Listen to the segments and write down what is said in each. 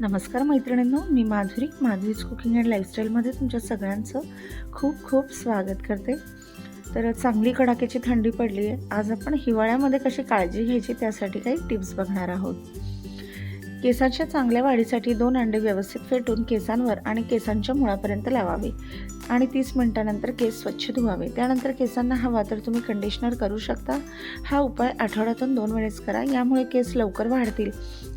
नमस्कार मैत्रिणींनो मी माधुरी माधुरीज कुकिंग अँड लाईफस्टाईलमध्ये तुमच्या सगळ्यांचं खूप खूप स्वागत करते. तर चांगली कडाक्याची थंडी पडली आहे आज आपण हिवाळ्यामध्ये कशी काळजी घ्यायची त्यासाठी काही टिप्स बघणार आहोत. केसांच्या चांगल्या वाढीसाठी दोन अंडे व्यवस्थित फेटून केसांवर आणि केसांच्या मुळापर्यंत लावावे. आणि तीस मिनिटानंतर केस स्वच्छ धुवावे. त्यानंतर केसांना हवा तर तुम्ही कंडिशनर करू शकता. हा उपाय आठवड्यातून दोन वेळेस करा. यामुळे केस लवकर वाढतील.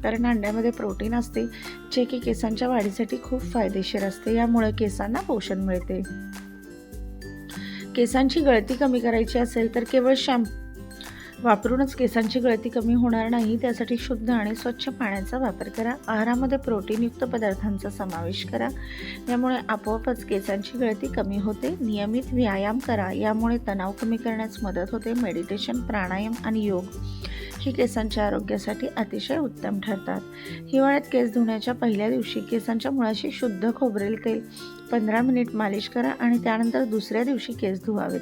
कारण अंड्यामध्ये प्रोटीन असते जे की केसांच्या वाढीसाठी खूप फायदेशीर असते. यामुळे केसांना पोषण मिळते. केसांची गळती कमी करायची असेल तर केवळ शॅम्पू वापरूनच केसांची गळती कमी होणार नाही त्यासाठी शुद्ध आणि स्वच्छ पाण्याचा वापर करा. आहारामध्ये प्रोटीनयुक्त पदार्थांचा समावेश करा. यामुळे आपोआपच केसांची गळती कमी होते. नियमित व्यायाम करा. यामुळे तणाव कमी करण्यास मदत होते. मेडिटेशन प्राणायाम आणि योग ही केसांच्या आरोग्यासाठी अतिशय उत्तम ठरतात. हिवाळ्यात केस धुण्याच्या पहिल्या दिवशी केसांच्या मुळाशी शुद्ध खोबरेल तेल पंधरा मिनिट मालिश करा आणि त्यानंतर दुसऱ्या दिवशी केस धुवावेत.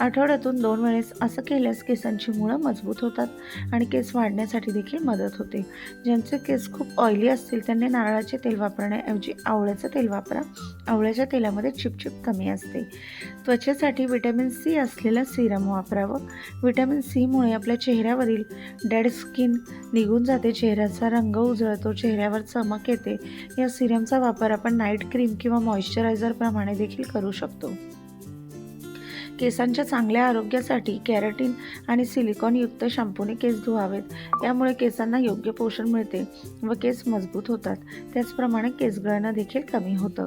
आठवड्यातून दोन वेळेस असं केल्यास केसांची मुळं मजबूत होतात आणि केस वाढण्यासाठी देखील मदत होते. ज्यांचे केस खूप ऑइली असतील त्यांनी नारळाचे तेल वापरण्याऐवजी आवळ्याचं तेल वापरा. आवळ्याच्या तेलामध्ये चिपचिप कमी असते. त्वचेसाठी विटॅमिन सी असलेलं सिरम वापरावं. विटॅमिन सीमुळे आपल्या चेहऱ्यावरील डेड स्किन निघून जाते. चेहऱ्याचा रंग उजळतो चेहऱ्यावर चमक येते. या सिरमचा वापर आपण नाईट क्रीम किंवा मॉइश्चर मॉइश्चरायझरप्रमाणे देखील करू शकतो. केसांच्या चांगल्या आरोग्यासाठी कॅरटीन आणि सिलिकॉनयुक्त शॅम्पूने केस धुवावेत. यामुळे केसांना योग्य पोषण मिळते व केस मजबूत होतात. त्याचप्रमाणे केस गळणं देखील कमी होतं.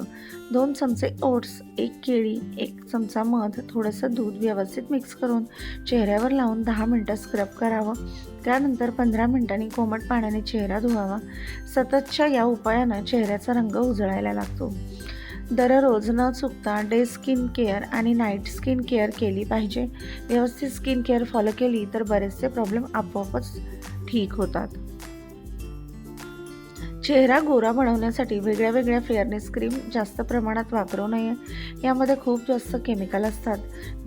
दोन चमचे ओट्स एक केळी एक चमचा मध थोडंसं दूध व्यवस्थित मिक्स करून चेहऱ्यावर लावून दहा मिनटं स्क्रब करावं. त्यानंतर पंधरा मिनिटांनी कोमट पाण्याने चेहरा धुवावा. सततच्या या उपायानं चेहऱ्याचा रंग उजळायला लागतो. दररोज न चुकता डे स्किन केअर आणि नाईट स्किन केअर केली पाहिजे. व्यवस्थित स्किन केअर फॉलो केली तर बरेचसे प्रॉब्लेम आपोआपच ठीक होतात. चेहरा गोरा बनवण्यासाठी वेगळ्या वेगळ्या फेअरनेस क्रीम जास्त प्रमाणात वापरू नये. यामध्ये खूप जास्त केमिकल असतात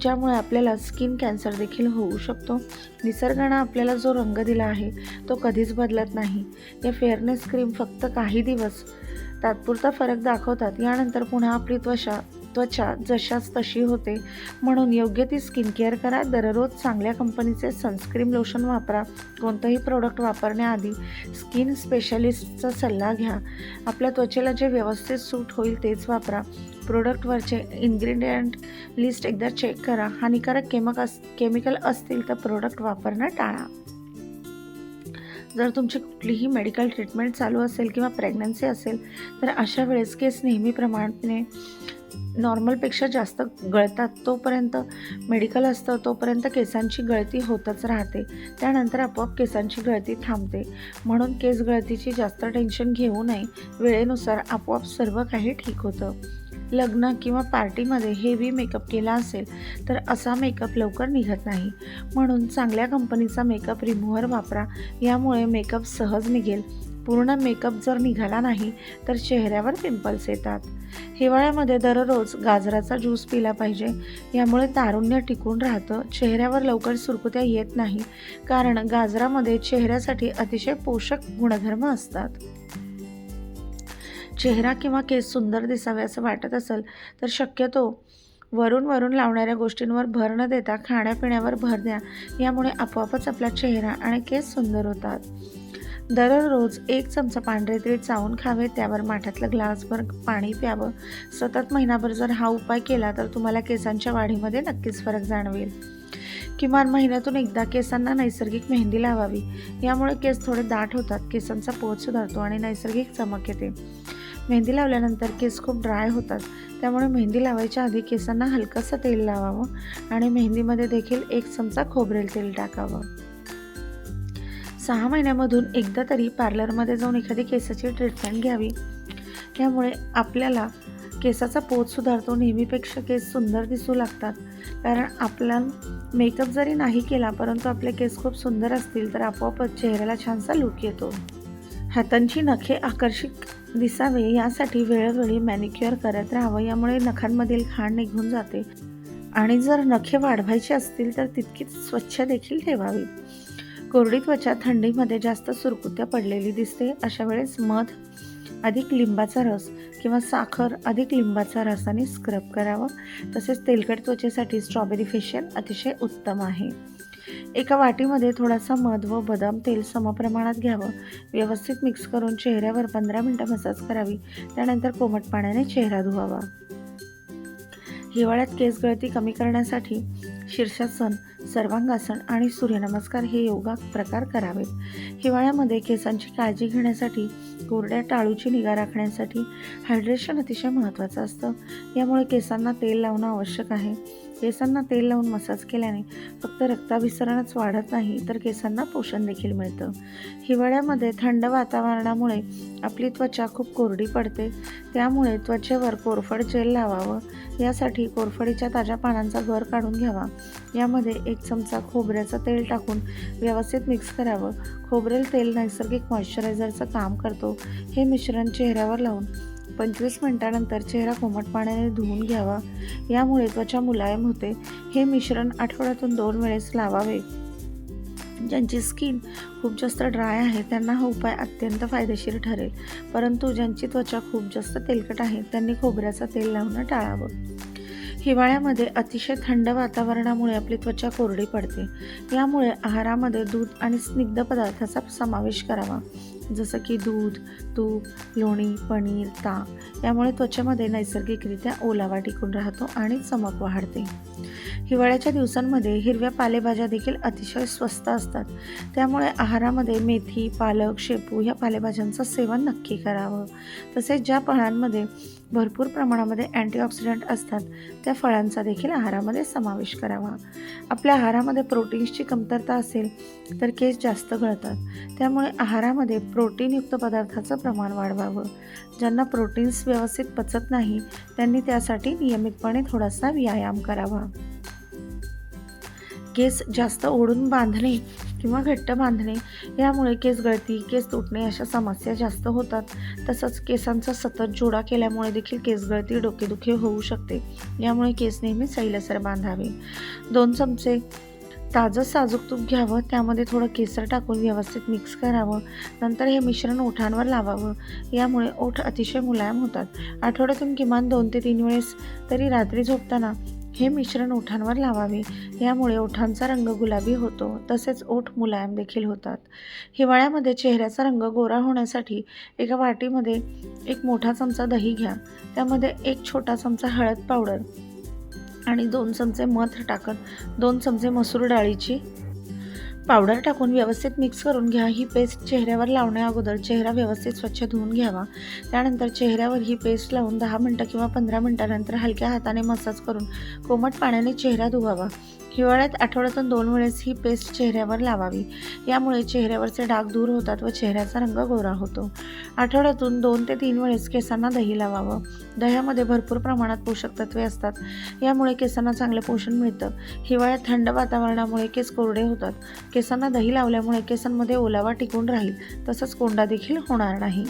ज्यामुळे आपल्याला स्किन कॅन्सर देखील होऊ शकतो. निसर्गानं आपल्याला जो रंग दिला आहे तो कधीच बदलत नाही. या फेअरनेस क्रीम फक्त काही दिवस तात्पुरता फरक दाखवतात. यानंतर पुन्हा आपली त्वचा त्वचा जशाच तशी होते. म्हणून योग्य ती स्किन केअर करा. दररोज चांगल्या कंपनीचे सनस्क्रीन लोशन वापरा. कोणतंही प्रोडक्ट वापरण्याआधी स्किन स्पेशलिस्टचा सल्ला घ्या. आपल्या त्वचेला जे व्यवस्थित सूट होईल तेच वापरा. प्रोडक्टवरचे इन्ग्रेडियंट लिस्ट एकदा चेक करा. हानिकारक केमक अस केमिकल असतील तर प्रोडक्ट वापरणं टाळा. जर तुमची कुठलीही मेडिकल ट्रीटमेंट चालू असेल किंवा प्रेग्नन्सी असेल तर अशा वेळेस केस नेहमीप्रमाणे नॉर्मलपेक्षा जास्त गळतात. तोपर्यंत मेडिकल असतं तोपर्यंत केसांची गळती होतच राहते. त्यानंतर आपोआप केसांची गळती थांबते. म्हणून केस गळतीची जास्त टेन्शन घेऊ नये. वेळेनुसार आपोआप सर्व काही ठीक होतं. लग्न किंवा पार्टीमध्ये हेवी मेकअप केला असेल तर असा मेकअप लवकर निघत नाही. म्हणून चांगल्या कंपनीचा मेकअप रिमूव्हर वापरा. यामुळे मेकअप सहज निघेल. पूर्ण मेकअप जर निघाला नाही तर चेहऱ्यावर पिंपल्स येतात. हिवाळ्यामध्ये दररोज गाजराचा ज्यूस पिला पाहिजे. यामुळे तारुण्य टिकून राहतं. चेहऱ्यावर लवकर सुरकुत्या येत नाही. कारण गाजरामध्ये चेहऱ्यासाठी अतिशय पोषक गुणधर्म असतात. चेहरा किंवा केस सुंदर दिसावे असं वाटत असेल तर शक्यतो वरून वरून लावणाऱ्या गोष्टींवर भर न देता खाण्यापिण्यावर भर द्या. यामुळे आपोआपच आपला चेहरा आणि केस सुंदर होतात. दररोज एक चमचा पांढरे तीळ चावून खावे त्यावर माठातलं ग्लासभर पाणी प्यावं. सतत महिनाभर जर हा उपाय केला तर तुम्हाला केसांच्या वाढीमध्ये नक्कीच फरक जाणवेल. किमान महिन्यातून एकदा केसांना नैसर्गिक मेहंदी लावावी. यामुळे केस थोडे दाट होतात केसांचा पोत सुधारतो आणि नैसर्गिक चमक येते. मेहंदी लावल्यानंतर केस खूप ड्राय होतात. त्यामुळे मेहंदी लावायच्या आधी केसांना हलकंसं तेल लावावं आणि मेहंदीमध्ये देखील एक चमचा खोबरेल तेल टाकावं. सहा महिन्यामधून एकदा तरी पार्लरमध्ये जाऊन एखादी केसाची ट्रीटमेंट घ्यावी. त्यामुळे आपल्याला केसाचा पोत सुधारतो नेहमीपेक्षा केस सुंदर दिसू लागतात. कारण आपला मेकअप जरी नाही केला परंतु आपले केस खूप सुंदर असतील तर आपोआपच चेहऱ्याला छानसा लुक येतो. हातांची नखे आकर्षक दिसावे यासाठी वेळोवेळी मॅनिक्युअर करत राहावं. यामुळे नखांमधील खाण निघून जाते. आणि जर नखे वाढवायची असतील तर तितकीच स्वच्छ देखील ठेवावी. कोरडी त्वचा थंडीमध्ये जास्त सुरकुत्या पडलेली दिसते. अशा वेळेस मध अधिक लिंबाचा रस किंवा साखर अधिक लिंबाचा रसाने स्क्रब करावं. तसेच तेलकट त्वचेसाठी स्ट्रॉबेरी फेशियल अतिशय उत्तम आहे. एका वाटीमध्ये थोडासा मध व बदाम तेल समप्रमाणात घ्यावं. व्यवस्थित मिक्स करून चेहऱ्यावर पंधरा मिनटं मसाज करावी. त्यानंतर कोमट पाण्याने चेहरा धुवावा. हिवाळ्यात केस गळती कमी करण्यासाठी शीर्षासन सर्वांगासन आणि सूर्यनमस्कार हे योगा प्रकार करावेत. हिवाळ्यामध्ये केसांची काळजी घेण्यासाठी कोरड्या टाळूची निगा राखण्यासाठी हायड्रेशन अतिशय महत्त्वाचं असतं. यामुळे केसांना तेल लावणं आवश्यक आहे. केसांना तेल लावून मसाज केल्याने फक्त रक्ताभिसरणच वाढत नाही तर केसांना पोषण देखील मिळतं. हिवाळ्यामध्ये थंड वातावरणामुळे आपली त्वचा खूप कोरडी पडते. त्यामुळे त्वचेवर कोरफड जेल लावावं. यासाठी कोरफडीच्या ताज्या पानांचा गर काढून घ्यावा. यामध्ये एक चमचा खोबऱ्याचं तेल टाकून व्यवस्थित मिक्स करावं. खोबरेल तेल नैसर्गिक मॉइश्चरायझरचं काम करतो. हे मिश्रण चेहऱ्यावर लावून पंचवीस मिनिटानंतर चेहरा कोमट पाण्याने धुवून घ्यावा. यामुळे त्वचा मुलायम होते. हे मिश्रण आठवड्यातून दोन वेळेस लावावे. ज्यांची स्किन खूप जास्त ड्राय आहे त्यांना हा उपाय अत्यंत फायदेशीर ठरेल. परंतु ज्यांची त्वचा खूप जास्त तेलकट आहे त्यांनी खोबऱ्याचं तेल लावणं टाळावं. हिवाळ्यामध्ये अतिशय थंड वातावरणामुळे आपली त्वचा कोरडी पडते. यामुळे आहारामध्ये दूध आणि स्निग्ध पदार्थाचा समावेश करावा. जसं की दूध तूप लोणी पनीर ताक यामुळे त्वचेमध्ये नैसर्गिकरित्या ओलावा टिकून राहतो आणि चमक वाढते. हिवाळ्याच्या दिवसांमध्ये हिरव्या पालेभाज्या देखील अतिशय स्वस्त असतात. त्यामुळे आहारामध्ये मेथी पालक शेपू ह्या पालेभाज्यांचं सेवन नक्की करावं. तसेच ज्या फळांमध्ये भरपूर प्रमाणामध्ये अँटीऑक्सिडंट असतात त्या फळांचा देखील आहारामध्ये समावेश करावा. आपल्या आहारामध्ये प्रोटीन्सची कमतरता असेल तर केस जास्त गळतात. त्यामुळे आहारामध्ये प्रोटीनयुक्त पदार्थाचं प्रमाण वाढवावं. ज्यांना प्रोटीन्स व्यवस्थित पचत नाही त्यांनी त्यासाठी नियमितपणे थोडासा व्यायाम करावा. केस जास्त ओढून बांधणे किंवा घट्ट बांधणे यामुळे केस गळती केस तुटणे अशा समस्या जास्त होतात. तसंच केसांचा सतत जोडा केल्यामुळे देखील केस गळती डोकेदुखी होऊ शकते. यामुळे केस नेहमी सैलसर बांधावे. दोन चमचे ताजं साजूक तूप घ्यावं त्यामध्ये थोडं केसर टाकून व्यवस्थित मिक्स करावं नंतर हे मिश्रण ओठांवर लावावं. यामुळे ओठ अतिशय मुलायम होतात. आठवड्यातून किमान दोन ते तीन वेळेस तरी रात्री झोपताना हे मिश्रण ओठांवर लावावे. यामुळे ओठांचा रंग गुलाबी होतो. तसेच ओठ मुलायम देखील होतात. हिवाळ्यामध्ये चेहऱ्याचा रंग गोरा होण्यासाठी एका वाटीमध्ये एक मोठा चमचा दही घ्या. त्यामध्ये एक छोटा चमचा हळद पावडर आणि दोन चमचे मध टाकत दोन चमचे मसूर डाळीची पावडर टाकून व्यवस्थित मिक्स करून घ्या. ही पेस्ट चेहऱ्यावर लावण्या अगोदर चेहरा व्यवस्थित स्वच्छ धुवून घ्यावा. त्यानंतर चेहऱ्यावर ही पेस्ट लावून दहा मिनटं किंवा पंधरा मिनटानंतर हलक्या हाताने मसाज करून कोमट पाण्याने चेहरा धुवावा. हिवाळ्यात आठवड्यातून दोन वेळेस ही पेस्ट चेहऱ्यावर लावावी. यामुळे चेहऱ्यावरचे डाग दूर होतात व चेहऱ्याचा रंग गोरा होतो. आठवड्यातून दोन ते तीन वेळेस केसांना दही लावावं. दह्यामध्ये भरपूर प्रमाणात पोषक तत्वे असतात. यामुळे केसांना चांगले पोषण मिळतं. हिवाळ्यात थंड वातावरणामुळे केस कोरडे होतात. केसांना दही लावल्यामुळे केसांमध्ये ओलावा टिकून राहील. तसंच कोंडा देखील होणार नाही.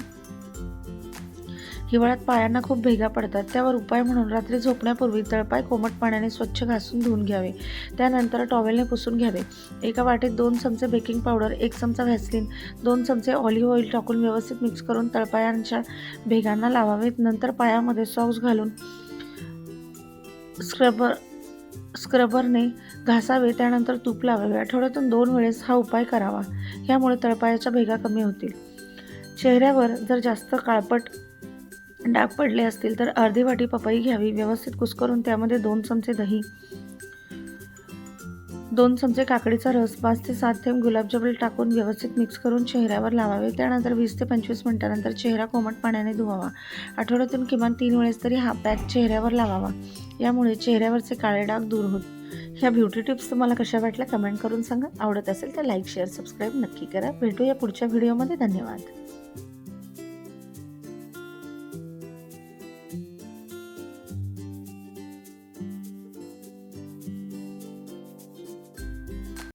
हिवाळ्यात पायांना खूप भेगा पडतात. त्यावर उपाय म्हणून रात्री झोपण्यापूर्वी तळपाय कोमट पाण्याने स्वच्छ घासून धुवून घ्यावे. त्यानंतर टॉवेलने पुसून घ्यावे. एका वाटीत दोन चमचे बेकिंग पावडर एक चमचा व्हॅसलिन दोन चमचे ऑलिव्ह ऑइल टाकून व्यवस्थित मिक्स करून तळपायांच्या भेगांना लावावेत नंतर पायामध्ये सॉक्स घालून स्क्रबर स्क्रबरने घासावे. त्यानंतर तूप लावावे. आठवड्यातून दोन वेळेस हा उपाय करावा. यामुळे तळपायाच्या भेगा कमी होतील. चेहऱ्यावर जर जास्त काळपट डाग पडले असतील तर अर्धी वाटी पपई घ्यावी. व्यवस्थित कुस्करून त्यामध्ये दोन चमचे दही दोन चमचे काकडीचा रस पाच ते सात थेंब गुलाबजामुन टाकून व्यवस्थित मिक्स करून चेहऱ्यावर लावावे. त्यानंतर वीस ते पंचवीस मिनिटानंतर चेहरा कोमट पाण्याने धुवावा. आठवड्यातून किमान तीन वेळेस तरी हा पॅक चेहऱ्यावर लावावा. यामुळे चेहऱ्यावरचे काळे डाग दूर होत. ह्या ब्युटी टिप्स तुम्हाला कशा वाटल्या कमेंट करून सांगा. आवडत असेल तर लाईक शेअर सबस्क्राईब नक्की करा. भेटूया पुढच्या व्हिडिओमध्ये धन्यवाद.